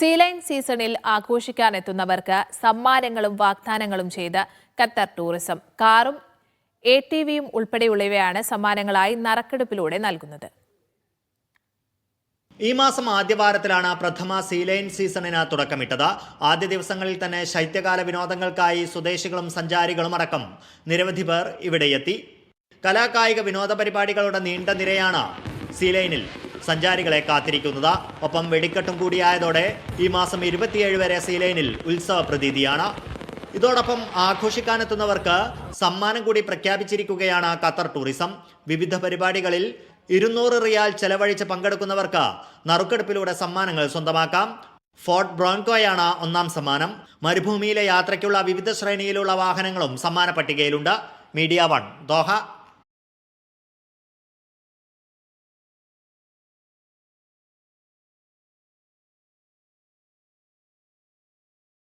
Sealine സീസണിൽ ആഘോഷിക്കാനെത്തുന്നവർക്ക് സമ്മാനങ്ങളും വാഗ്ദാനങ്ങളും ചെയ്ത് ഖത്തർ ടൂറിസം. കാറും എ ടി വിയും ഉൾപ്പെടെയുള്ളവയാണ് സമ്മാനങ്ങളായി നറുക്കെടുപ്പിലൂടെ നൽകുന്നത്. ഈ മാസം ആദ്യവാരത്തിലാണ് പ്രഥമ സീലൈൻ സീസണിന് തുടക്കമിട്ടത്. ആദ്യ ദിവസങ്ങളിൽ തന്നെ ശൈത്യകാല വിനോദങ്ങൾക്കായി സ്വദേശികളും സഞ്ചാരികളും അടക്കം നിരവധി പേർ ഇവിടെയെത്തി. കലാകായിക വിനോദ പരിപാടികളുടെ നീണ്ട നിരയാണ് സീലൈനിൽ സഞ്ചാരികളെ കാത്തിരിക്കുന്നത്. ഒപ്പം വെടിക്കെട്ടും കൂടിയായതോടെ ഈ മാസം ഇരുപത്തിയേഴ് വരെ സീലൈനിൽ ഉത്സവ പ്രതീതിയാണ് ഇതോടൊപ്പം ആഘോഷിക്കാനെത്തുന്നവർക്ക് സമ്മാനം കൂടി പ്രഖ്യാപിച്ചിരിക്കുകയാണ് ഖത്തർ ടൂറിസം. വിവിധ പരിപാടികളിൽ ഇരുന്നൂറ് റിയാൽ ചെലവഴിച്ച് പങ്കെടുക്കുന്നവർക്ക് നറുക്കെടുപ്പിലൂടെ സമ്മാനങ്ങൾ സ്വന്തമാക്കാം. ഫോർട്ട് ബ്രോൺകോയാണ് ഒന്നാം സമ്മാനം. മരുഭൂമിയിലെ യാത്രയ്ക്കുള്ള വിവിധ ശ്രേണിയിലുള്ള വാഹനങ്ങളും സമ്മാന പട്ടികയിലുണ്ട് മീഡിയ വൺ ദോഹ.